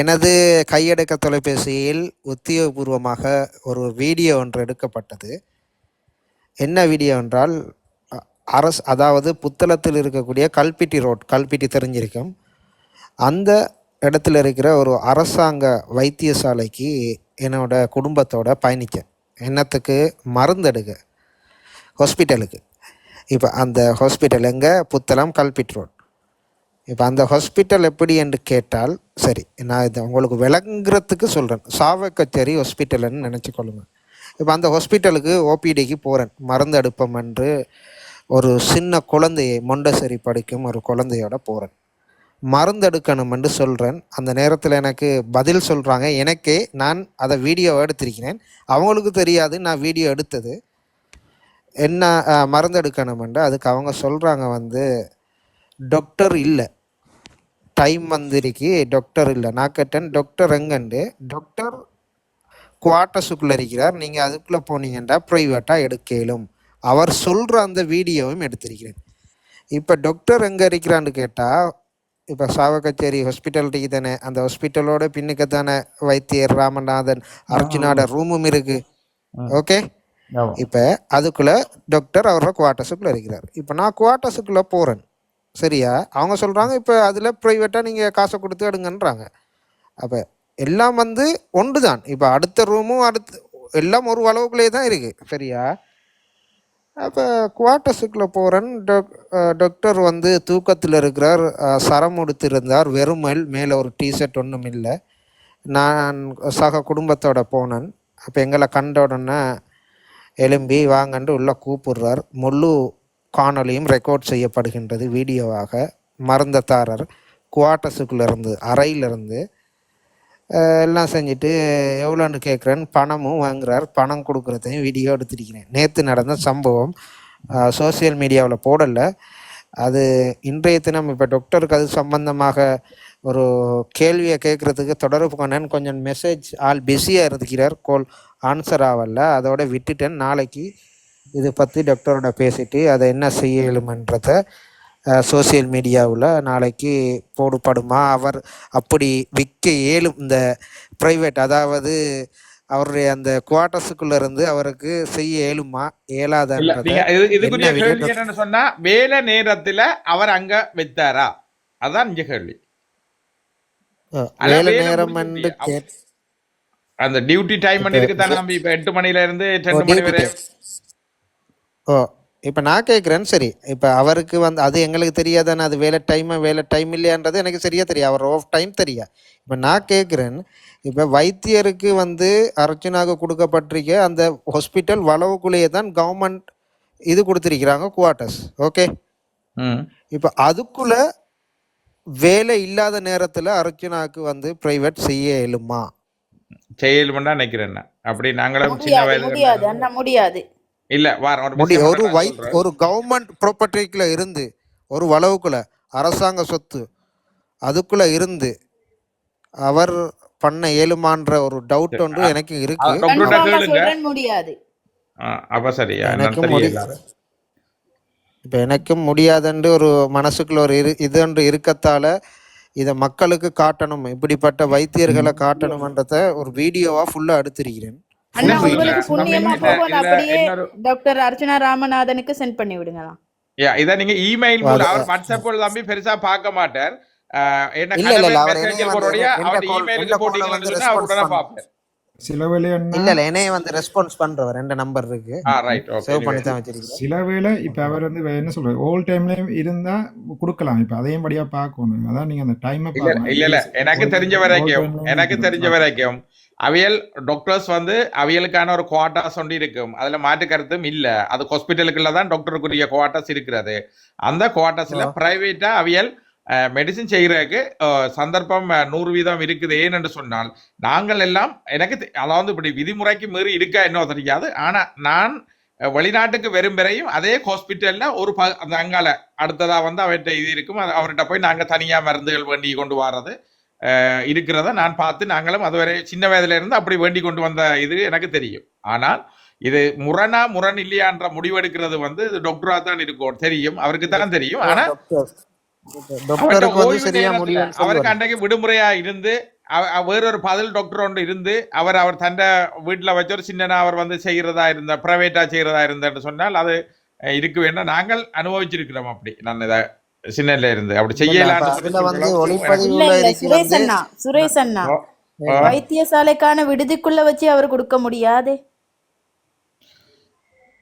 எனது கையடக்க தொலைபேசியில் உத்தியோகபூர்வமாக ஒரு வீடியோ ஒன்று எடுக்கப்பட்டது. என்ன வீடியோ என்றால் அரசு அதாவது புத்தளத்தில் இருக்கக்கூடிய கல்பிட்டி ரோட் கல்பிட்டி தெரிஞ்சிருக்கும். அந்த இடத்துல இருக்கிற ஒரு அரசாங்க வைத்தியசாலைக்கு என்னோட குடும்பத்தோட பயணித்தேன். என்னத்துக்கு? மருந்தெடுக்க. ஹாஸ்பிட்டலுக்கு. இப்போ அந்த ஹாஸ்பிட்டல் எங்கே? புத்தளம் கல்பிட் ரோட். இப்போ அந்த ஹாஸ்பிட்டல் எப்படி என்று கேட்டால் சரி நான் இதை உங்களுக்கு விளங்குறதுக்கு சொல்கிறேன் சாவக்கச்சேரி ஹாஸ்பிட்டல்னு நினச்சிக்கொள்ளுங்க இப்போ அந்த ஹாஸ்பிட்டலுக்கு ஓபிடிக்கு போகிறேன் மருந்து அடுப்பம் என்று ஒரு சின்ன குழந்தையை மொண்டசரி படிக்கும் ஒரு குழந்தையோட போகிறேன் மருந்து எடுக்கணுமென்று சொல்கிறேன் அந்த நேரத்தில் எனக்கு பதில் சொல்கிறாங்க எனக்கே நான் அதை வீடியோ எடுத்திருக்கிறேன். அவங்களுக்கு தெரியாது நான் வீடியோ எடுத்தது. என்ன அஹ், மருந்து எடுக்கணுமென்று அதுக்கு அவங்க சொல்கிறாங்க வந்து டாக்டர் இல்லை. டைம் வந்திருக்கு. டாக்டர் இல்லை. நான் கேட்டேன் டாக்டர் எங்கண்டு? டாக்டர் குவார்ட்டர்ஸுக்குள்ளே இருக்கிறார். நீங்கள் அதுக்குள்ளே போனீங்கன்னா ப்ரைவேட்டாக எடுக்கலும். அவர் சொல்கிற அந்த வீடியோவும் எடுத்திருக்கிறேன். இப்போ டாக்டர் எங்கே இருக்கிறான்னு கேட்டால் இப்போ சாவகச்சேரி ஹாஸ்பிட்டல் இருக்கு தானே அந்த ஹாஸ்பிட்டலோட பின்னுக்கு தானே வைத்தியர் ராமநாதன் அர்ஜுனாட ரூமும் இருக்குது ஓகே. இப்போ அதுக்குள்ளே டாக்டர் அவரோட குவார்ட்டர்ஸுக்குள்ளே இருக்கிறார். இப்போ நான் குவார்ட்டர்ஸுக்குள்ளே போகிறேன் சரியா? அவங்க சொல்கிறாங்க இப்போ அதில் ப்ரைவேட்டாக நீங்கள் காசை கொடுத்து எடுங்கன்றாங்க. அப்போ எல்லாம் வந்து ஒன்று தான் இப்போ அடுத்த ரூமும் அடுத்து எல்லாம் ஒரு அளவுக்குள்ளே தான் இருக்குது சரியா? அப்போ குவார்ட்டர்ஸுக்குள்ளே போகிறேன் டாக்டர் வந்து தூக்கத்தில் இருக்கிறார். சரம் உடுத்திருந்தார். வெறுமல் மேலே ஒரு டிஷர்ட் ஒன்றும் இல்லை. நான் சக குடும்பத்தோட போனேன். அப்போ எங்களை கண்ட உடனே எலும்பி வாங்கண்டு உள்ளே கூப்பிடுறார். முழு காணொலியும் ரெக்கார்ட் செய்யப்படுகின்றது வீடியோவாக. மருந்தத்தாரர் குவார்ட்டர்ஸுக்குள்ளேருந்து அறையிலிருந்து எல்லாம் செஞ்சுட்டு எவ்வளோன்னு கேட்குறேன். பணமும் வாங்குறார். பணம் கொடுக்குறதையும் வீடியோ எடுத்திருக்கிறேன். நேற்று நடந்த சம்பவம் சோஷியல் மீடியாவில் போடலை. அது இன்றைய தினம் இப்போ டாக்டருக்கு அது சம்பந்தமாக ஒரு கேள்வியை கேட்குறதுக்கு தொடர்பு கொண்டேன். கொஞ்சம் மெசேஜ் ஆள் பிஸியாக இருக்கிறார். கோல் ஆன்சர் ஆகல. அதோட விட்டுட்டேன். நாளைக்கு இது பற்றி டாக்டரோட பேசிட்டு அதை என்ன செய்யலுமன்றதை சோஷியல் மீடியாவில் நாளைக்கு போடுபடுமா? அவர் அப்படி விற்க இயலும் இந்த ப்ரைவேட் அதாவது அவருடைய அந்த குவார்ட்டர்ஸுக்குள்ள இருந்து அவருக்கு செய்ய இயலுமா? இது- இதுக்குரிய கேள்வி என்னன்னு சொன்னா வேலை நேரத்துல அவர் அங்க வைத்தாரா? அதான் இங்க கேள்வி. வேலை நேரம் அந்த டியூட்டி டைம் இருக்கு தானே இப்ப எட்டு மணில இருந்து ரெண்டு மணி வரை ஓ இப்போ நான் கேட்குறேன் சரி. இப்போ அவருக்கு வந்து அது எங்களுக்கு தெரியாதானே? அது வேலை டைமா வேலை டைம் இல்லையான்றது எனக்கு சரியா தெரியும் அவர் ஆஃப் டைம் தெரியா. இப்போ நான் கேட்குறேன் இப்போ வைத்தியருக்கு வந்து அர்ச்சனாக கொடுக்கப்பட்டிருக்க அந்த ஹாஸ்பிட்டல் வளவுக்குள்ளேயே தான் கவர்மெண்ட் இது கொடுத்துருக்கிறாங்க குவார்ட்டர்ஸ் ஓகே ம். இப்போ அதுக்குள்ள வேலை இல்லாத நேரத்தில் அர்ச்சனாக்கு வந்து ப்ரைவேட் செய்ய இயலுமா? செய்யலும்னு தான் நினைக்கிறேன் நான். அப்படி நாங்களும் சின்ன முடியாது. இல்ல வார ஒரு வை ஒரு கவர்மெண்ட் ப்ராப்பர்ட்டிக்குள்ள இருந்து ஒரு வளவுக்குள்ள அரசாங்க சொத்து அதுக்குள்ள இருந்து அவர் பண்ண இயலுமான்ற ஒரு டவுட் ஒன்று எனக்கு இருக்கு. முடியாது. அப்ப சரியா இப்போ எனக்கும் முடியாதுன்று ஒரு மனசுக்குள்ள ஒரு இரு இது ஒன்று இருக்கத்தால இதை மக்களுக்கு காட்டணும் இப்படிப்பட்ட வைத்தியர்களை காட்டணும்ன்றத ஒரு வீடியோவா ஃபுல்லா எடுத்திருக்கிறேன். அண்ணா. உங்களுக்கு புண்ணியமா போகும் அப்படியே டாக்டர் அர்ச்சனா ராமநாதனுக்கு சென்ட் பண்ணி விடுங்களாம் யா இதை நீங்க இமெயில் மூலம் அவர் வாட்ஸ்அப் தம்பி பெருசா பார்க்க மாட்டார். சில என்ன இல்ல இல்ல என்னைய வந்து ரெஸ்பான்ஸ் பண்றவர். ரெண்டு நம்பர் இருக்கு. ஆ ரைட் ஓகே சேவ் பண்ணி தான் வச்சிருக்கேன் சில வேளை இப்ப அவர் வந்து என்ன சொல்றது ஓல் டைம்லயும் இருந்தா கொடுக்கலாம். இப்ப அதையும் படியா பார்க்கணும். அதான் நீங்க அந்த டைமை இல்ல இல்ல இல்ல. எனக்கு தெரிஞ்ச வரைக்கும் எனக்கு தெரிஞ்ச வரைக்கும் அவியல் டாக்டர்ஸ் வந்து அவியலுக்கான ஒரு குவார்டர்ஸ் ஒன்று இருக்கும் அதுல மாற்று கருத்தும் இல்ல. அது ஹாஸ்பிட்டலுக்குள்ள தான் டாக்டருக்குரிய குவார்டர்ஸ் இருக்கிறது. அந்த குவார்டர்ஸ்ல ஆ. பிரைவேட்டா அவியல் மெடிசின் செய்யறதுக்கு சந்தர்ப்பம் நூறு வீதம் இருக்குது ஏனென்று சொன்னால் நாங்கள் எல்லாம் எனக்கு அதாவது இப்படி விதிமுறைக்கு மீறி இருக்கா என்ன தெரியாது. ஆனா நான் வெளிநாட்டுக்கு வரும் வரையும் அதே ஹாஸ்பிட்டல்ல ஒரு ப அந்த அங்கால அடுத்ததா வந்து அவர்கிட்ட இது இருக்கும். அவர்கிட்ட போய் நாங்க தனியா மருந்துகள் வேண்டி கொண்டு வர்றது. இருக்கிறத நான் பார்த்து நாங்களும் அதுவரை சின்ன வயதுல இருந்து அப்படி வேண்டி கொண்டு வந்த இது எனக்கு தெரியும். ஆனால் இது முரணா முரண் இல்லையான்ற முடிவெடுக்கிறது வந்து டாக்டரா தான் இருக்கும். தெரியும். அவருக்கு தான் தெரியும். ஆனா அவருக்கு அன்றைக்கு விடுமுறையா இருந்து வேறொரு பதில் டாக்டர் ஒன்று இருந்து அவர் அவர் தந்த வீட்டில் வச்சு ஒரு சின்னனா அவர் வந்து செய்கிறதா இருந்த ப்ரைவேட்டா செய்கிறதா இருந்தன்னு சொன்னால் அது இருக்கு வேண்டாம் நாங்கள் அனுபவிச்சிருக்கிறோம் அப்படி. நான் இதை சின்னல இருந்து. அப்படி ஆ. வைத்தியசாலைக்கான விடுதிக்குள்ள வச்சு அவர் கொடுக்க முடியாதே.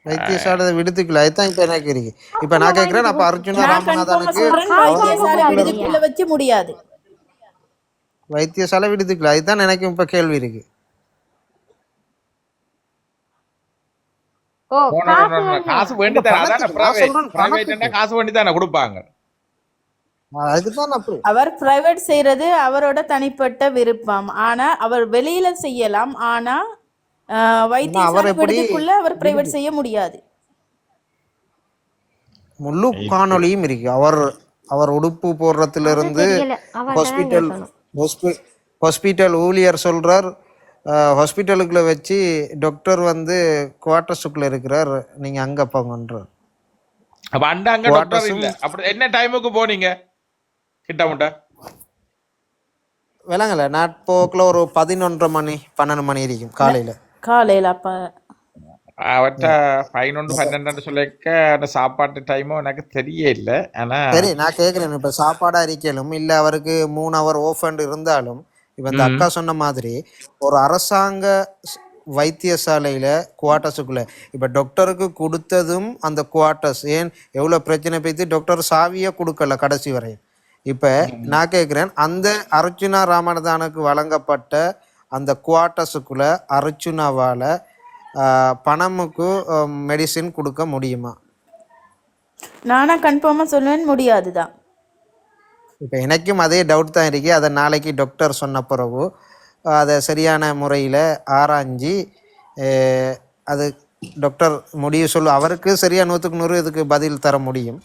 வைத்தியசாலை விடுத்துக்கல அதுதான் இப்ப எனக்கு இருக்கு இப்ப நான் கேக்குறேன் அப்ப அர்ஜுனா ராமநாதனுக்கு வைத்தியசாலை விடுதிக்குள்ள வச்சு முடியாது. வைத்தியசாலை விடுத்துக்கல அதுதான் எனக்கு இப்ப கேள்வி இருக்கு. காசு வேண்டி தானே. காசு வேண்டி தானே கொடுப்பாங்க. அவர் பிரைவேட் செய்யறது அவரோட தனிப்பட்ட விருப்பம். ஆனா அவர் வெளியில செய்யலாம். ஆனா ஆஹ், வைத்தியசாலை எப்படி விடுதிக்குள்ள அவர் பிரைவேட் செய்ய முடியாது. முழு காணொளியும் இருக்கு. அவர் அவர் உடுப்பு போடுறதுல இருந்து ஹாஸ்பிட்டல். ஹாஸ்பிட்டல் ஊழியர் சொல்றார். ஹாஸ்பிட்டலுக்குள்ள வச்சு டாக்டர் வந்து குவார்டர்ஸுக்குள்ள இருக்கிறார். நீங்க அங்க போங்கன்றார். அப்ப அண்ட அங்க டாக்டர் இல்ல. அப்படி என்ன டைமுக்கு போனீங்க? கிட்டமுட்ட விளங்கல. நாட்போக்கில் ஒரு பதினொன்றரை மணி பன்னெண்டு மணி இருக்கும் காலையில. காலையில அப்ப அவர்கிட்ட பதினொன்று பன்னெண்டு சொல்லிக்க அந்த சாப்பாட்டு டைமும் எனக்கு தெரியல ஆனா சரி நான் கேட்குறேன் இப்போ சாப்பாடா இருக்கலும் இல்லை அவருக்கு மூணு ஹவர் ஓஃப் இருந்தாலும் இப்போ இந்த அக்கா சொன்ன மாதிரி ஒரு அரசாங்க வைத்தியசாலையில குவார்ட்டர்ஸுக்குள்ள இப்போ டாக்டருக்கு கொடுத்ததும் அந்த குவார்ட்டர்ஸ் ஏன் எவ்வளோ பிரச்சனை பேசி டாக்டர் சாவியே கொடுக்கல கடைசி வரையும். இப்போ நான் கேட்குறேன் அந்த அர்ச்சுனா ராமநாதனுக்கு வழங்கப்பட்ட அந்த குவார்ட்டர்ஸுக்குள்ள அர்ச்சுனாவால் பணமுக்கு மெடிசின் கொடுக்க முடியுமா? நானா கன்ஃபார்மா சொல்லுவேன் முடியாதுதான். இப்போ எனக்கும் அதே டவுட் தான் இருக்கு. அதை நாளைக்கு டாக்டர் சொன்ன பிறகு அதை சரியான முறையில் ஆராய்ஞ்சி அது டாக்டர் முடிவு சொல்லு அவருக்கு சரியா நூற்றுக்கு நூறு இதுக்கு பதில் தர முடியும்.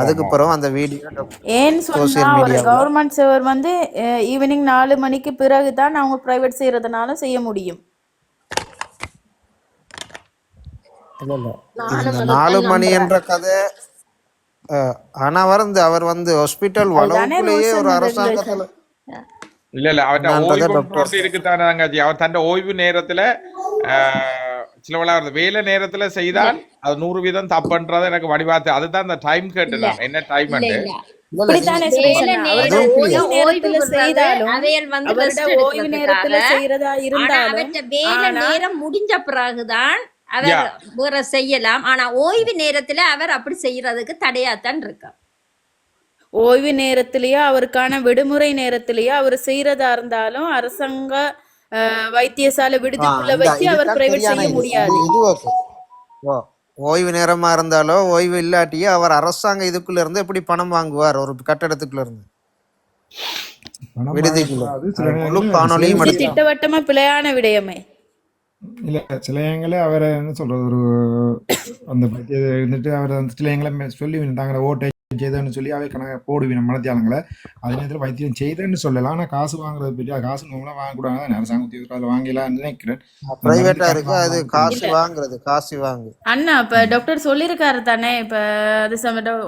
அதுக்கு. பிறகு அந்த வீடியோ ஏன்னு சொன்னா. கவர்மெண்ட் சேவர் வந்து ஈவினிங் நாலு மணிக்கு பிறகு தான் அவங்க பிரைவேட் செய்யறதுனால செய்ய முடியும். நாலு மணி என்ற கதை ஆனா வந்து அவர் வந்து ஹாஸ்பிட்டல் வளவுக்குள்ளேயே ஒரு அரசாங்கத்துல இல்ல இல்ல. நான் ஓய்வு தான் அவர் தன் ஓய்வு நேரத்துல ஆஹ், சில விளையாடுறது வேலை நேரத்துல செய்தால் அது நூறு வீதம் தப்புன்றது எனக்கு வடிவாத்து. அதுதான் அந்த டைம் கேட்டு நான் என்ன டைம் முடிஞ்ச பிறகுதான் அவர். வேற செய்யலாம். ஆனா ஓய்வு நேரத்துல அவர் அப்படி செய்யறதுக்கு தடையாத்தான் இருக்கார். ஓய்வு நேரத்திலேயோ அவருக்கான விடுமுறை நேரத்திலேயோ அவர் செய்யறதா இருந்தாலும் அரசாங்க வைத்தியசாலை விடுதிக்குள்ள வச்சு அவர் பிரைவேட் செய்ய. முடியாது. ஓய்வு நேரமா இருந்தாலோ ஓய்வு இல்லாட்டியோ அவர் அரசாங்க இதுக்குள்ள இருந்து எப்படி பணம் வாங்குவார்? ஒரு கட்டடத்துக்குள்ள இருந்து. திட்டவட்டமா பிழையான விடயமே. இல்ல சில இடங்கள அவரை என்ன சொல்றது ஒரு அந்த இருந்துட்டு அவர் அந்த சில இடங்கள சொல்லி விட்டாங்க ஓட்டை செய்தேன்னு சொல்லி அவை கணக்கு போடுவீங்க மனத்தியாளங்களை அதே நேரத்தில் வைத்தியம் செய்தேன்னு சொல்லலாம். ஆனால் காசு வாங்குறது பற்றி காசு நம்மளாம் வாங்கக்கூடாது. அரசாங்க உத்தியோகத்தில் வாங்கலாம்னு நினைக்கிறேன். பிரைவேட்டா இருக்கு. அது காசு வாங்குறது காசு வாங்கு. அண்ணா இப்ப டாக்டர் சொல்லியிருக்காரு தானே. இப்ப அது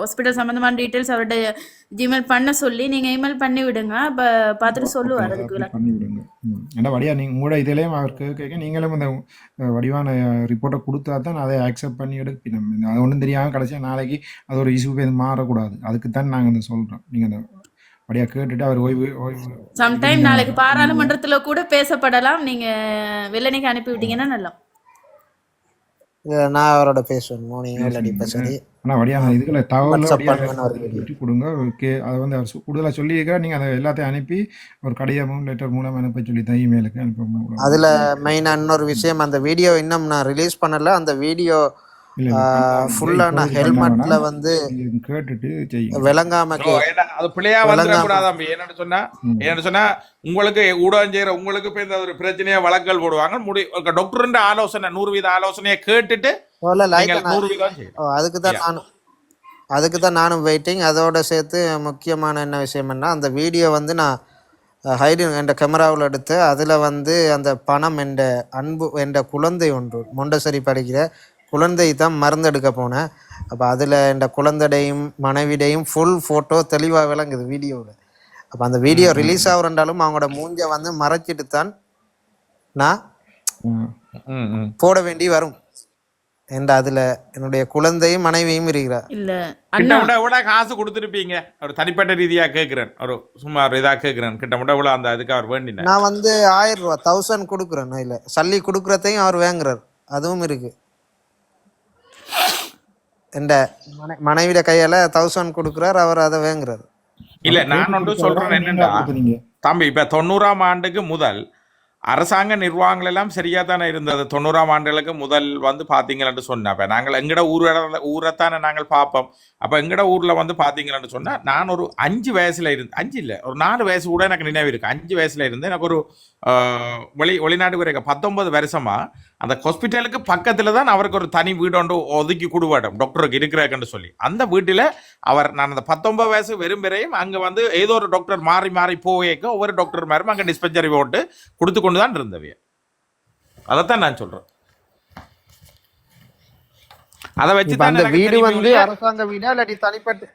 ஹாஸ்பிட்டல் சம்பந்தமான டீட்டெயில்ஸ் அவர்கிட்ட ஜிமெயில் பண்ண சொல்லி நீங்க இமெயில் பண்ணி விடுங்க அப்ப பார்த்துட்டு சொல்லுவார் அதுக்கு அப்படி விளக்கம். பண்ணி விடுங்க ம். ஏன்னா வடிவா நீங்கள் உங்களோட இதுலேயும் அவர் கேட்க கேட்க நீங்களும் அந்த வடிவான ரிப்போர்ட்டை கொடுத்தா தான் அதை அக்செப்ட் பண்ணி எடுக்கணும் அது ஒன்றும் தெரியாமல் கடைசியாக நாளைக்கு அது ஒரு இஷ்யூ போய் மாறக்கூடாது. அதுக்கு தான் நாங்கள் வந்து சொல்கிறோம் நீங்கள் அந்த வடியா கேட்டுட்டு அவர் ஓய்வு ஓய்வு சம்டைம் நாளைக்கு பாராளுமன்றத்துல கூட பேசப்படலாம். நீங்க வெள்ளனைக்கு அனுப்பி விட்டீங்கன்னா நல்லா இதை நான் அவரோட பேசுவேன் மோர்னிங் இல்லாட்டி சரி. ஆனால் வடியான இதுகளை தகவல். விட்டு கொடுங்க. ஓகே. அதை வந்து அவர் சு- கூடுதலா சொல்லியிருக்கார் நீங்கள் அதை எல்லாத்தையும் அனுப்பி ஒரு கடிதமும் லெட்டர் மூலம் அனுப்ப சொல்லி தான் இமெயிலுக்கு அனுப்ப அதுல மெயினா இன்னொரு விஷயம் அந்த வீடியோ இன்னும் நான் ரிலீஸ் பண்ணல. அந்த வீடியோ இல்லை ஃபுல்லா நான் ஹெல்மெட்ல வந்து கேட்டுட்டு செய்யுங்க. விளங்காம அது பிள்ளையா வந்துடக்கூடாது தம்பி. என்னன்னு சொன்னா. என்னன்னு சொன்னா உங்களுக்கு ஊடகம் செய்யற உங்களுக்கு இந்த ஒரு பிரச்சனையா வழக்கல் போடுவாங்க. முடி டாக்டர் ஆலோசனை நூறு வீத ஆலோசனையை கேட்டுட்டு அதுக்கு தான் நானும் அதுக்கு தான் நானும் வெயிட்டிங் அதோட சேர்த்து முக்கியமான என்ன விஷயம்னா அந்த வீடியோ வந்து நான் ஹைடு என்ற கேமராவில் எடுத்து அதில் வந்து அந்த பணம் என்ற அன்பு என்ற குழந்தை ஒன்று மொண்டசரி படிக்கிற குழந்தை தான் மருந்தெடுக்க போனேன். அப்போ அதில் என்ற குழந்தைடையும் மனைவிடையும் ஃபுல் ஃபோட்டோ தெளிவாக விளங்குது வீடியோவில் அப்போ அந்த வீடியோ ரிலீஸ் ஆகுறண்டாலும் அவங்களோட மூஞ்ச வந்து மறைச்சிட்டு தான் நான். போட வேண்டி வரும். என்ற அதுல என்னுடைய குழந்தையும் மனைவியும் இருக்கிறார்? இல்ல. கிட்ட அண்ணா. விட விட காசு கொடுத்துருப்பீங்க. ஒரு தனிப்பட்ட ரீதியா கேட்கிறேன் ஒரு சும்மா ஒரு இதா கேட்கிறேன் கிட்ட விட விட அந்த அதுக்கு அவர் வேண்டினேன். நான் வந்து ஆயிரம் ரூபா தௌசண்ட் கொடுக்குறேன் இல்ல சல்லி கொடுக்குறதையும் அவர் வாங்குறார். அதுவும் இருக்கு. என்ற மனை- மனைவிட கையால தௌசண்ட் கொடுக்குறார் அவர் அதை வாங்குறார். இல்ல நான் ஒன்று சொல்றேன் என்னன்னா. தம்பி இப்ப தொண்ணூறாம் ஆண்டுக்கு முதல் அரசாங்க நிர்வாகங்கள் எல்லாம் சரியா தானே இருந்தது. தொண்ணூறாம் ஆண்டுகளுக்கு முதல் வந்து பாத்தீங்கன்னு சொன்னப்ப நாங்கள் எங்கட ஊர் ஊரைத்தானே நாங்கள் பார்ப்போம். அப்ப எங்கட ஊர்ல வந்து பாத்தீங்கன்னு சொன்னா நான் ஒரு அஞ்சு வயசுல இருந்து அஞ்சு இல்லை ஒரு நாலு வயசு கூட எனக்கு நினைவு இருக்கு. அஞ்சு வயசுல இருந்து எனக்கு ஒரு வெளி வெளிநாட்டுக்கு இருக்க பத்தொன்பது வருஷமா அந்த ஹாஸ்பிட்டலுக்கு பக்கத்துல தான் அவருக்கு ஒரு தனி வீடு ஒன்று ஒதுக்கி கொடுவாட்டம் டாக்டருக்கு இருக்கிறாங்கன்னு சொல்லி. அந்த வீட்டில் அவர் நான் அந்த பத்தொன்பது வயசு வெறும் வரையும் அங்கே வந்து ஏதோ ஒரு டாக்டர் மாறி மாறி போவேக்க ஒவ்வொரு டாக்டர் மாரும் அங்கே டிஸ்பென்சரி போட்டு கொடுத்து கொண்டு தான் இருந்தவைய. அதைத்தான் நான் சொல்றேன். அதை வச்சு அந்த வீடு வந்து? அரசாங்க வீடா இல்லாட்டி தனிப்பட்ட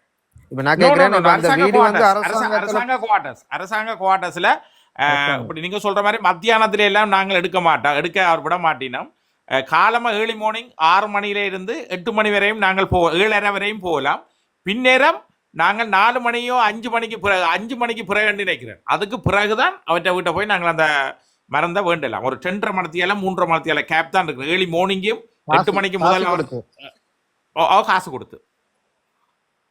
அரசாங்க குவார்டர்ஸ் அரசாங்க குவார்டர்ஸ்ல இப்படி நீங்க சொல்ற மாதிரி மத்தியானத்துல எல்லாம் நாங்கள் எடுக்க மாட்டோம் எடுக்க அவர் விட மாட்டினோம். காலமா ஏர்லி மார்னிங் ஆறு மணியில இருந்து எட்டு மணி வரையும் நாங்கள் போ ஏழரை வரையும் போகலாம். பின்னேரம் நாங்கள் நாலு மணியோ அஞ்சு மணிக்கு பிறகு அஞ்சு மணிக்கு பிறகு நினைக்கிறேன். அதுக்கு பிறகுதான் அவற்றை வீட்டை போய் நாங்கள் அந்த மறந்த வேண்டலாம். ஒரு ரெண்டரை மணத்தியால மூன்றரை மணத்தியால கேப் தான் இருக்கு ஏர்லி மார்னிங்கும் எட்டு மணிக்கு முதல்ல காசு கொடுத்து.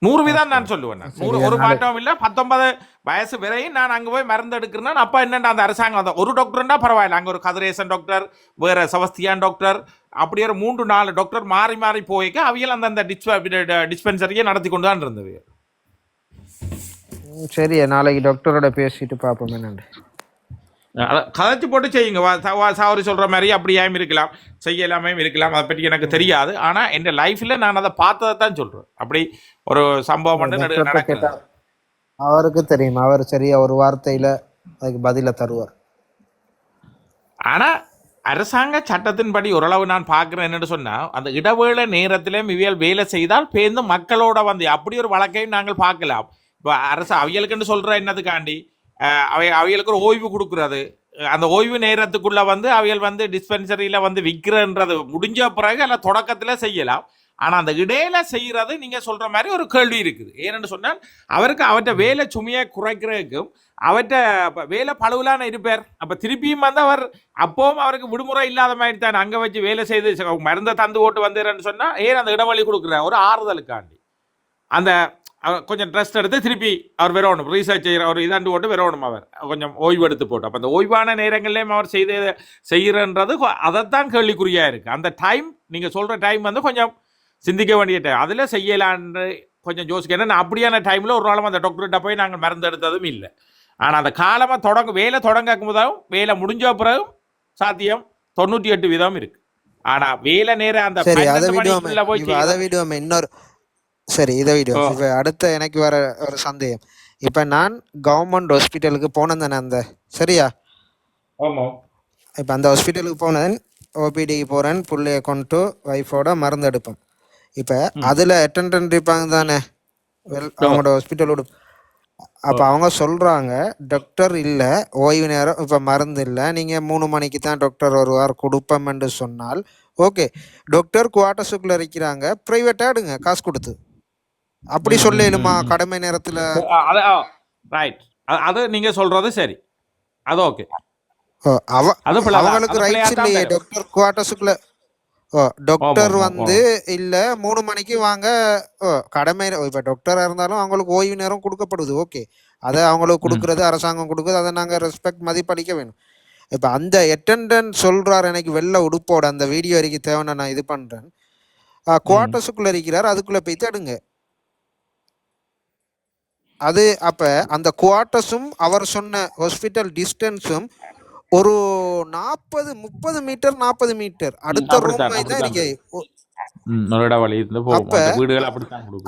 நூறு வீதம் நான் சொல்லுவேன். நூறு ஒரு மாற்றம் இல்ல பத்தொன்பது வயசு வரையும் நான் அங்க போய் மருந்து எடுக்கிறேன் அப்ப என்னடா அந்த அரசாங்கம் அந்த ஒரு டாக்டர்னா பரவாயில்ல. அங்க ஒரு கதிரேசன் டாக்டர் வேற செபஸ்தியான் டாக்டர் அப்படி ஒரு மூன்று நாலு டாக்டர் மாறி மாறி போய்க்க அவியல் அந்த அந்த டிஸ்பென்சரியை நடத்தி கொண்டு தான் இருந்தது. சரி நாளைக்கு டாக்டரோட பேசிட்டு பார்ப்போம் என்னண்டு அத- கதைச்சு போட்டு செய்யுங்க. சாவரி சொல்ற மாதிரி அப்படியாயும் இருக்கலாம். செய்யலாமே இருக்கலாம். அதை பற்றி எனக்கு தெரியாது. ஆனா என் லைஃப்ல நான் அதை பார்த்ததை தான் சொல்றேன். அப்படி ஒரு சம்பவம் நடக்குது. அவருக்கு தெரியும். அவர் சரியா ஒரு வார்த்தையில அதுக்கு பதில தருவார். ஆனா அரசாங்க சட்டத்தின்படி ஓரளவு நான் பார்க்கிறேன் என்னன்னு சொன்னா அந்த இடைவேளை நேரத்திலே இவியல் வேலை செய்தால் பேருந்து மக்களோட வந்து அப்படி ஒரு வழக்கையும் நாங்கள் பார்க்கலாம். இப்போ அரசு அவியலுக்குன்னு சொல்ற என்னதுக்காண்டி? அவை அவைகளுக்கு ஒரு ஓய்வு கொடுக்குறது. அந்த ஓய்வு நேரத்துக்குள்ள வந்து அவைகள் வந்து டிஸ்பென்சரியில் வந்து விற்கிறன்றது முடிஞ்ச பிறகு அல்ல தொடக்கத்தில் செய்யலாம். ஆனால் அந்த இடையில செய்கிறது நீங்கள் சொல்கிற மாதிரி ஒரு கேள்வி இருக்குது. ஏன்னு சொன்னால் அவருக்கு அவற்றை வேலை சுமையை குறைக்கிறதுக்கும் அவற்றை வேலை பழுவலான இருப்பார் அப்போ திருப்பியும் வந்து அவர் அப்போவும் அவருக்கு விடுமுறை இல்லாத மாதிரி தான் அங்கே வச்சு வேலை செய்து மருந்தை தந்து ஓட்டு வந்துடுறேன்னு சொன்னால் ஏன் அந்த இடைவெளி கொடுக்குற ஒரு ஆறுதலுக்காண்டி. அந்த கொஞ்சம் ட்ரெஸ்ட் எடுத்து திருப்பி அவர் வரணும் ரீசர்ச் செய்கிற ஒரு இதாண்டு போட்டு வரணும் அவர். கொஞ்சம் ஓய்வு எடுத்து போட்டு. அப்போ அந்த ஓய்வான நேரங்கள்லேயும் அவர் செய்து செய்கிறன்றது அதைத்தான் கேள்விக்குறியா இருக்கு. அந்த டைம் நீங்க சொல்ற டைம் வந்து கொஞ்சம் சிந்திக்க வேண்டிய டைம் அதில் செய்யலான்னு கொஞ்சம் யோசிக்க. ஏன்னா அப்படியான டைமில் ஒரு நாளும் அந்த டாக்டர்கிட்ட போய் நாங்கள் மருந்து எடுத்ததும் இல்லை. ஆனால் அந்த காலமாக தொடங்க வேலை தொடங்கும் போதும் வேலை முடிஞ்ச பிறகும் சாத்தியம் தொண்ணூற்றி எட்டு வீதம் இருக்கு. ஆனால் வேலை நேரம் அந்த போய் அதை. விடுவோமே. இன்னொரு சரி இதை விடுவோம் ஓ. இப்ப அடுத்த எனக்கு வர ஒரு சந்தேகம். இப்ப நான் கவர்மெண்ட் ஹாஸ்பிட்டலுக்கு போனேன் தானே அந்த சரியா? ஆமாம் இப்ப அந்த ஹாஸ்பிட்டலுக்கு போனேன் ஓபிடிக்கு போறேன் புள்ளைய கொண்டு ஒய்ஃபோட மருந்து எடுப்பேன் இப்ப அதுல அட்டெண்டன்ட் இருப்பாங்க தானே? வெல் அவங்களோட ஹாஸ்பிட்டலோட அப்ப அவங்க சொல்றாங்க டாக்டர் இல்ல ஓய்வு நேரம் இப்ப மருந்து இல்ல நீங்க மூணு மணிக்கு தான் டாக்டர் வருவார் கொடுப்போம் என்று சொன்னால் ஓகே டாக்டர் குவார்டர்ஸுக்குள்ள இருக்கிறாங்க பிரைவேட்டா எடுங்க காசு கொடுத்து. அப்படி சொல்லலுமா கடமை நேரத்துல. அது ரைட் அது நீங்க சொல்றது சரி. அது ஓகே. அவங்களுக்கு ரைட்ஸ் இல்லையே. டாக்டர் குவார்டர்ஸுக்குள்ள டாக்டர் வந்து இல்ல மூணு மணிக்கு வாங்க. கடமை இப்ப டாக்டரா இருந்தாலும் அவங்களுக்கு ஓய்வு நேரம் கொடுக்கப்படுது. ஓகே அதை அவங்களுக்கு கொடுக்கறது அரசாங்கம் கொடுக்குது. அதை நாங்க ரெஸ்பெக்ட் மதிப்பளிக்க வேணும். இப்ப அந்த அட்டெண்டன்ட் சொல்றாரு எனக்கு வெள்ளை உடுப்போட. அந்த வீடியோ வரைக்கும் தேவைன்னு நான் இது பண்றேன் குவார்டர்ஸுக்குள்ள இருக்கிறார். அதுக்குள்ள போய் தேடுங்க. அது அப்ப அந்த குவார்ட்டர்ஸும் அவர் சொன்ன ஹாஸ்பிட்டல் டிஸ்டன்ஸும் ஒரு நாற்பது முப்பது மீட்டர் நாற்பது மீட்டர் அடுத்த ரூம் தான். இருக்கு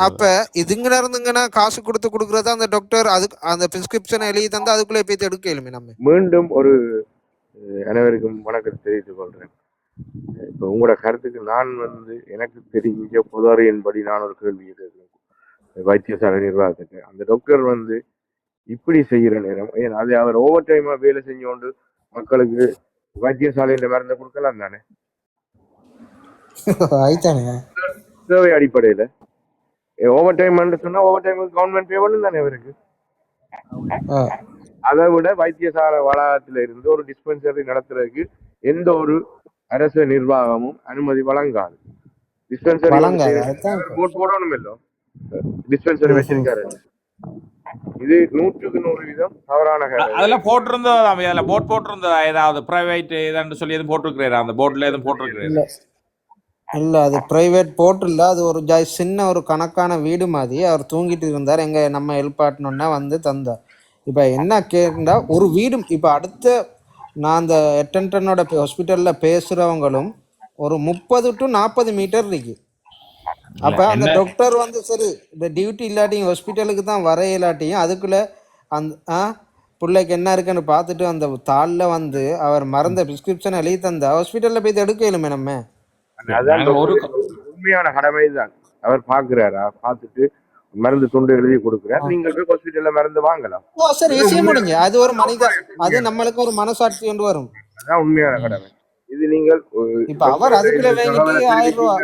அப்ப- இதுங்கன இருந்துங்கன்னா காசு கொடுத்து கொடுக்கறது அந்த டாக்டர் அதுக்கு அந்த பிரிஸ்கிரிப்ஷனை எழுதி தந்து அதுக்குள்ளே போய் எடுக்க இயலுமே நம்ம. மீண்டும் ஒரு அனைவருக்கும் வணக்கத்தை தெரிவித்துக் கொள்கிறேன் இப்போ உங்களோட கருத்துக்கு நான் வந்து எனக்கு தெரிஞ்ச பொதுவாரியின்படி நான் ஒரு கேள்வி கேட்கிறேன் வைத்தியசாலை நிர்வாகத்துக்கு அந்த டாக்டர் வந்து இப்படி செய்யற நேரம் ஏன் அது அவர் ஓவர் டைமா வேலை செஞ்சு கொண்டு மக்களுக்கு வைத்தியசாலையில மருந்து கொடுக்கலாம் தானே? சேவை அடிப்படையில. ஓவர் டைம் சொன்னா ஓவர் டைமுக்கு கவர்மெண்ட் பே பண்ணும் தானே அவருக்கு ஆ. அதை விட வைத்தியசாலை வளாகத்துல இருந்து ஒரு டிஸ்பென்சரி நடத்துறதுக்கு எந்த ஒரு அரசு நிர்வாகமும் அனுமதி வழங்காது. டிஸ்பென்சரி போட் போடணும் இல்லோ டிஸ்பென்சரி. வச்சிருக்காரு இது நூற்றுக்கு நூறு வீதம் தவறான அ- கருத்து. அதுல போட்டிருந்ததா அதுல போட் போட்டிருந்ததா ஏதாவது பிரைவேட் இதான்னு சொல்லி எதுவும் போட்டிருக்கிறா அந்த போர்ட்ல எதுவும் போட்டிருக்கிறேன் இல்ல. இல்ல அது பிரைவேட் போட்டு இல்ல. அது ஒரு ஜா சின்ன ஒரு கணக்கான வீடு மாதிரி. அவர் தூங்கிட்டு இருந்தார். எங்க நம்ம ஹெல்ப் ஆட்டணும்னா வந்து தந்தார். இப்ப என்ன கேட்டா ஒரு வீடு இப்ப அடுத்த நான் அந்த அட்டெண்டனோட ஹாஸ்பிட்டல்ல பேசுறவங்களும் ஒரு முப்பது டு நாற்பது மீட்டர் இருக்கு. அப்ப அந்த டாக்டர் வந்து சரி இந்த டியூட்டி இல்லாட்டியும் ஹாஸ்பிட்டலுக்கு தான் வர இல்லாட்டியும் அதுக்குள்ள அந்த ஆ பிள்ளைக்கு என்ன இருக்குன்னு பார்த்துட்டு அந்த தாளில் வந்து அவர் மறந்த பிரிஸ்கிரிப்ஷன் எழுதி தந்தா ஹாஸ்பிட்டலில் போய் இயலுமே நம்ம. ஒரு உண்மையான கடமை தான் அவர் பாக்குறாரா பார்த்துட்டு மருந்து துண்டு எழுதி கொடுக்கிறார். நீங்க போய் ஹாஸ்பிட்டல்ல மருந்து வாங்கலாம். ஓ சரி விஷயம் முடிஞ்சு. அது ஒரு மனித அது நம்மளுக்கு ஒரு மனசாட்சி கொண்டு வரும். அதான் உண்மையான கடமை. இது நீங்கள் இப்ப அவர் அதுக்குள்ள வாங்கிட்டு ஆயிரம் ரூபா.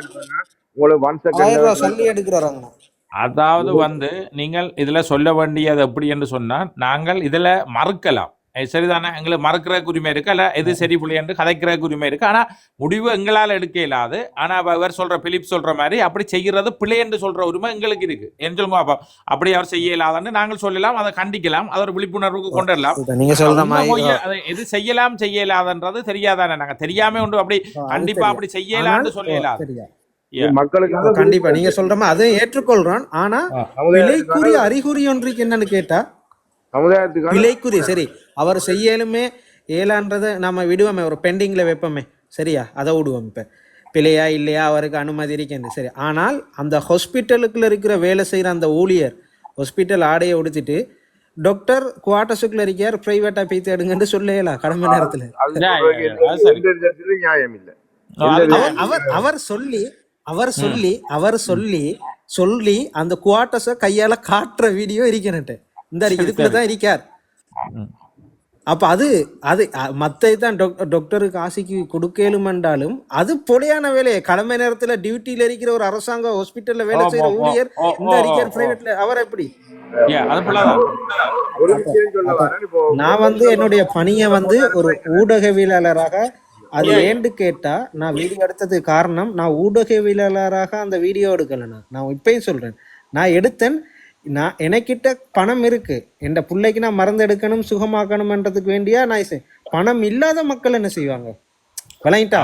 உங்களுக்கு ஒன் செகண்ட் சல்லி எடுக்கிறாங்க அதாவது வந்து நீங்கள் இதுல சொல்ல வேண்டியது எப்படி என்று சொன்னால் நாங்கள் இதுல மறுக்கலாம். சரிதானே? எங்களுக்கு மறுக்கிற உரிமை இருக்கு அல்ல எது சரி புள்ளி என்று கதைக்கிற உரிமை இருக்கு. ஆனா முடிவு எங்களால் எடுக்க இயலாது. ஆனா அப்ப இவர் சொல்ற பிலிப் சொல்ற மாதிரி அப்படி செய்கிறது பிழை என்று சொல்ற உரிமை எங்களுக்கு இருக்கு. ஏன் சொல்லுங்க அப்ப அப்படி அவர் செய்ய இயலாதுன்னு நாங்கள் சொல்லலாம் அதை கண்டிக்கலாம் அதை ஒரு விழிப்புணர்வுக்கு கொண்டு வரலாம் இப்ப நீங்க சொல்ற உண்மை மாதிரி பொய்ய அதை எது செய்யலாம் செய்ய இயலாதுன்றது தெரியாதானே? நாங்க தெரியாம ஒன்று அப்படி கண்டிப்பா அப்படி செய்ய ஆனால் இயலான்னு ஓ, சொல்ல Yeah. மக்களுக்காக கண்டிப்பா. நீங்க சொல்ற மாதிரி அதை ஏற்றுக்கொள்றான் ஆனா விலைக்குரிய அறிகுறி ஒன்றுக்கு என்னன்னு கேட்டா சமுதாயத்துக்காக விலைக்குரிய சரி. அவர் செய்யலுமே ஏலான்றதை நம்ம விடுவோமே ஒரு பெண்டிங்கில் வைப்போமே. சரியா? அதை விடுவோம் இப்போ. பிழையா இல்லையா? அவருக்கு அனுமதி இருக்கேன்னு. சரி. ஆனால் அந்த ஹாஸ்பிட்டலுக்குள்ள இருக்கிற வேலை செய்கிற அந்த ஊழியர் ஹாஸ்பிட்டல் ஆடையை உடுத்திட்டு டாக்டர் குவார்ட்டர்ஸுக்குள்ள இருக்கார் ப்ரைவேட்டாக போய் தேடுங்கன்னு சொல்லலாம் கடமை நேரத்தில்? அவர் சொல்லி அவர் சொல்லி அவர் சொல்லி சொல்லி அந்த குவார்ட்டர்ஸை கையால காட்டுற வீடியோ இருக்கணுட்டு இந்த இதுக்குள்ள தான் இருக்கார். அப்ப அது அது மத்த தான் டாக்டருக்கு ஆசைக்கு கொடுக்கலும் என்றாலும் அது பொலையான வேலையை. கடமை நேரத்துல டியூட்டில இருக்கிற ஒரு அரசாங்க ஹாஸ்பிட்டல்ல வேலை செய்யற ஊழியர் இந்த ஓ. பிரைவேட்ல அவர் எப்படி? Yeah, அது பிள்ளைதான் ஒரு விஷயம் சொல்ல வரேன் இப்போ நான் வந்து என்னுடைய பணியை வந்து ஒரு ஊடகவியலாளராக அது ஏன்னு கேட்டா நான் வீடியோ எடுத்ததுக்கு காரணம் நான் ஊடகவியலாளராக அந்த வீடியோ எடுக்கல நான். இப்பயும் சொல்றேன். நான் எடுத்தேன். நான் எனக்கிட்ட பணம் இருக்கு. என் பிள்ளைக்கு நான் மருந்து எடுக்கணும் சுகமாக்கணும்ன்றதுக்கு வேண்டியா? நான் பணம் இல்லாத மக்கள் என்ன செய்வாங்க? விளங்கிட்டா?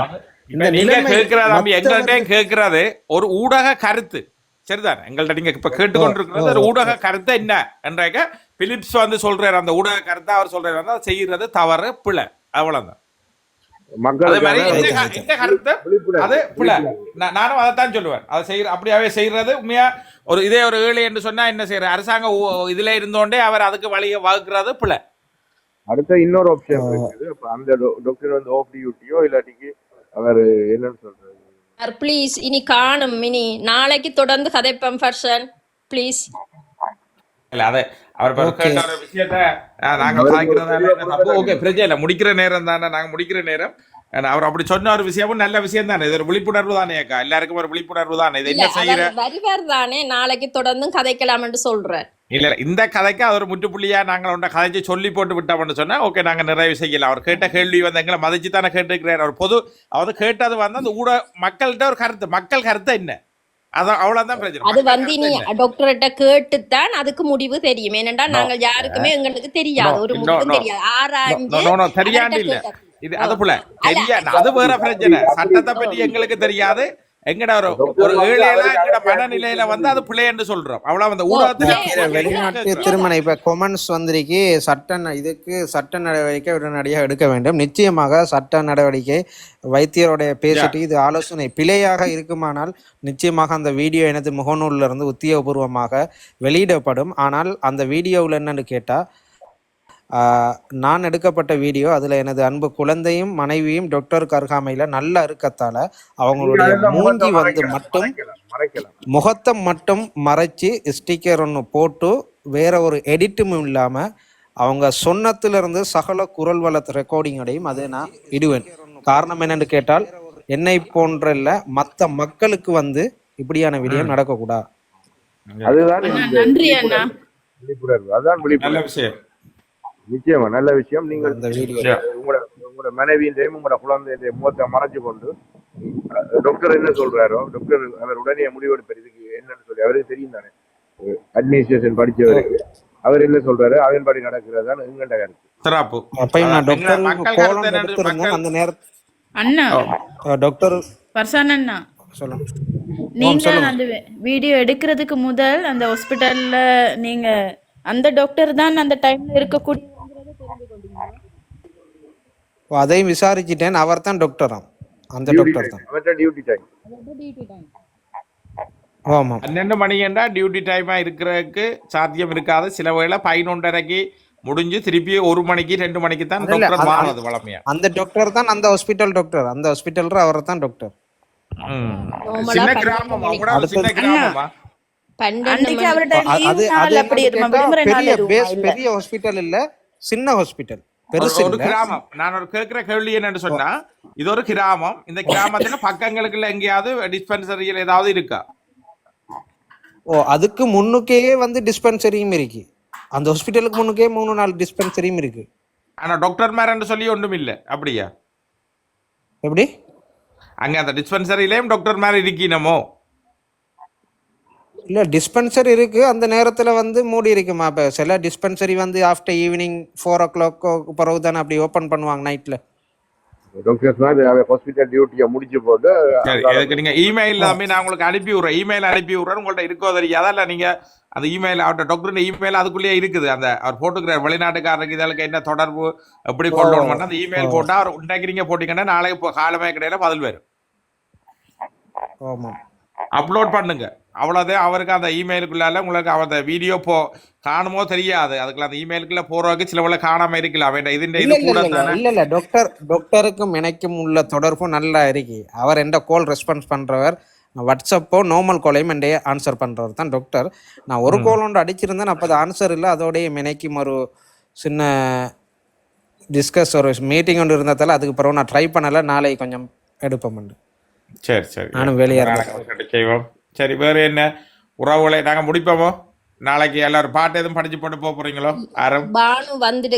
இந்த நிலைமை கேட்கிற தம்பி மத்தவர்கள் எங்கள்கிட்ட கேட்கறது ஒரு ஊடக கருத்து. சரிதான்? எங்கள்ட்ட நீங்க இப்ப கேட்டுக்கொண்டிருக்கிறது ஒரு ஊடக கருத்து என்ன என்றாக்க பிலிப்ஸ் வந்து சொல்றாரு அந்த ஊடக கருத்தை அவர் சொல்றாரு செய்யறது தவறு பிழை. அவ்வளவுதான். நானும் அதைத்தான் சொல்லுவேன். அதை செய்யற அப்படியாவே செய்யறது உண்மையா? ஒரு இதே ஒரு ஏழை என்று சொன்னா என்ன செய்யற அரசாங்க ஊ- இதுல இருந்தோண்டே அவர் அதுக்கு வழியை வகுக்கிறது பிள்ளை அடுத்த இன்னொரு ஆப்ஷன் இருக்குது. அப்ப அந்த டாக்டர் வந்து ஆஃப் டியூட்டியோ இல்லாட்டிக்கு அவர் என்னன்னு சொல்றது ப்ளீஸ் இனி காணும். இனி நாளைக்கு தொடர்ந்து கதைப்பம் ஃபர்ஷன் ப்ளீஸ் இல்ல அது அவர் விஷயத்த நாங்க ஓகே பிரச்சனை இல்லை முடிக்கிற நேரம் தானே நாங்க முடிக்கிற நேரம். அவர் அப்படி சொன்ன ஒரு விஷயமும் நல்ல விஷயம் தானே. இது ஒரு விழிப்புணர்வு தானே அக்கா. எல்லாருக்கும் ஒரு விழிப்புணர்வு தானே. இது என்ன செய்யற? அவர் வருவார் தானே நாளைக்கு தொடர்ந்தும் கதைக்கலாம் என்று சொல்றார். இல்ல இந்த கதைக்கு அது ஒரு முற்றுப்புள்ளியா நாங்கள் உண்ட கதைச்சு சொல்லி போட்டு விட்டோம்னு சொன்னா ஓகே நாங்க நிறைவு செய்யலாம் அவர் கேட்ட கேள்வி வந்து எங்களை மதிச்சு தானே கேட்டுக்கிறார் அவர் பொது அவர் கேட்டது வந்து அந்த ஊட மக்கள்கிட்ட ஒரு கருத்து. மக்கள் கருத்து என்ன? அதான் அவ்வளவுதான் பிரச்சனை. அது வந்து நீ? டாக்டர்கிட்ட கேட்டுத்தான் அதுக்கு முடிவு தெரியும். ஏனென்றா. நாங்கள் யாருக்குமே எங்களுக்கு தெரியாது. ஒரு no. தெரியாது. no, தெரியாண்டு இல்ல. இது அது போல தெரியா அது வேற பிரச்சனை. சட்டத்தை பற்றி எங்களுக்கு தெரியாது. எங்கட ஒரு ஒரு ஏழையில எங்கட மனநிலையில வந்து அது பிள்ளைன்னு சொல்றோம். அவ்வளவு அந்த ஊடகத்துல பிள்ளை- வெளிநாட்டு திருமணம் இப்ப கொமன்ஸ் வந்திருக்கு சட்ட இதுக்கு சட்ட நடவடிக்கை உடனடியாக எடுக்க வேண்டும். நிச்சயமாக சட்ட நடவடிக்கை வைத்தியருடைய பேசிட்டு இது ஆலோசனை பிழையாக இருக்குமானால் நிச்சயமாக அந்த வீடியோ எனது முகநூல்ல இருந்து உத்தியோகபூர்வமாக வெளியிடப்படும். ஆனால் அந்த வீடியோவில் என்னன்னு கேட்டா ஆஹ், நான் எடுக்கப்பட்ட வீடியோ அதுல எனது அன்பு குழந்தையும் மனைவியும் டாக்டர் கருகாமையில நல்லா இருக்கத்தால அவங்களுடைய மூஞ்சி முகத்தை வந்து மட்டும் முகத்தை மட்டும் மறைச்சு ஸ்டிக்கர் ஒன்று போட்டு வேற ஒரு எடிட்டும் இல்லாமல் அவங்க சொன்னத்திலிருந்து சகல குரல் வள ரெக்கார்டிங்கோடையும் அதை நான் இடுவேன். காரணம் என்னன்னு கேட்டால் என்னை போன்ற இல்ல மற்ற மக்களுக்கு வந்து இப்படியான விடயம் நடக்கக்கூடாது அதுதான் விழிப்புணர்வு. அதுதான் நல்ல விழிப்புணர்வு விஷயம். நிச்சயமா நல்ல விஷயம். நீங்கள். உங்களோட உங்களோட மனைவியின்றையும் உங்களோட குழந்தைய முகத்தை மறைச்சு கொண்டு டாக்டர் என்ன சொல்றாரோ டாக்டர் அவர் உடனே முடிவெடுப்பார் இதுக்கு என்னன்னு சொல்லி அவருக்கு தெரியும் தானே. அட்மினிஸ்ட்ரேஷன் படிச்சவருக்கு. அவர் என்ன சொல்றாரு? அதன்படி நடக்கிறது தான் எங்கண்ட கருத்து நீங்க. அந்த வீடியோ எடுக்கிறதுக்கு முதல் அந்த ஹாஸ்பிட்டல்ல நீங்க அந்த டாக்டர் தான் அந்த டைம்ல ஓ, அதையும் விசாரிச்சிட்டேன். அவர் தான் டாக்டராம் அந்த டாக்டர் தான். டியூட்டி டைம் ஆமாம். பன்னெண்டு மணிக்கண்டா டியூட்டி டைமா இருக்கிறதுக்கு சாத்தியம் இருக்காது. சில வேளை பதினொன்றரைக்கு முடிஞ்சு திருப்பி ஒரு மணிக்கு ரெண்டு மணிக்கு தான் டாக்டர் மாறுறது வளமையா. அந்த டாக்டர் தான் அந்த ஹாஸ்பிட்டல் டாக்டர் அந்த ஹாஸ்பிட்டல் அவர் தான் டாக்டர் சின்ன கிராமமா சின்ன கிராமமா? மணி பெரிய ஹாஸ்பிட்டல் இல்ல. சின்ன ஹாஸ்பிட்டல் பெருசு ஒரு கிராமம். நான் ஒரு கேட்கிற கேள்வி என்னன்னு சொன்னா இது ஒரு கிராமம். இந்த கிராமத்துல பக்கங்களுக்குள்ள எங்கேயாவது டிஸ்பென்சரியில் ஏதாவது இருக்கா? ஓ அதுக்கு முன்னுக்கே வந்து டிஸ்பென்சரியும் இருக்கு. அந்த ஹாஸ்பிட்டலுக்கு முன்னுக்கே மூணு நாலு டிஸ்பென்சரியும் இருக்கு. ஆனா டாக்டர் மேரன்னு சொல்லி ஒன்றும் இல்ல. அப்படியா? எப்படி? அங்க அந்த டிஸ்பென்சரியிலேயும் டாக்டர் மேல இருக்கீனமோ? இல்ல டிஸ்பென்சரி இருக்கு. அந்த நேரத்துல வந்து மூடி இருக்குமா? இப்ப சில டிஸ்பென்சரி வந்து after evening four o'clock பிறகு தானே அப்படி ஓப்பன் பண்ணுவாங்க மாதிரி ஹாஸ்பிட்டல் டியூட்டியை முடிச்சு போட்டு சரி இதுக்கு நீங்க இமெயில் எல்லாமே நான் உங்களுக்கு அனுப்பி விடுறேன். இமெயில் அனுப்பி விடுறேன் உங்கள்ட்ட இருக்கோ தெரியாதா? இல்ல நீங்க அந்த இமெயில் அவர்கிட்ட டாக்டர் இமெயில் அதுக்குள்ளேயே இருக்குது. அந்த அவர் போட்டுக்கிறார் வெளிநாட்டுக்காரருக்கு இதற்கு என்ன தொடர்பு? எப்படி கொண்டு வரணும்னா அந்த இமெயில் போட்டா அவர் உண்டாக்கி நீங்க போட்டீங்கன்னா நாளைக்கு காலமே கிடையில பதில் வரும். ஆமா. அப்லோட் பண்ணுங்க. அவ்வளோதான் அவருக்கு அந்த இமெயிலுக்குள்ளால உங்களுக்கு அந்த வீடியோ போ காணுமோ தெரியாது. அதுக்குள்ள அந்த இமெயிலுக்குள்ள போறதுக்கு சில வேளை காணாம இருக்கலாம். வேண்டாம் இதுன்ற இது கூட இல்ல இல்ல டாக்டர் டாக்டருக்கும் எனக்கும் உள்ள தொடர்பும் நல்லா இருக்கு. அவர் எந்த கால் ரெஸ்பான்ஸ் பண்றவர் வாட்ஸ்அப்போ நார்மல் காலையும் என் ஆன்சர் பண்றவர் தான் டாக்டர் நான் ஒரு கால் ஒன்று அடிச்சிருந்தேன் அப்போ அது ஆன்சர் இல்லை. அதோடய மெனைக்கும் ஒரு சின்ன டிஸ்கஸ் ஒரு மீட்டிங் ஒன்று இருந்ததால அதுக்கு பிறகு நான் ட்ரை பண்ணல. நாளைக்கு கொஞ்சம் எடுப்போம் சரி சரி. நானும் வெளியே நாளைக்கு செய்வோம். சரி வேற என்ன? உறவுகளை நாங்க முடிப்போமோ? நாளைக்கு எல்லாரும் பாட்டு எதுவும் படிச்சு போட்டு போக போறீங்களோ? ஆரம்? பானு வந்துட்டு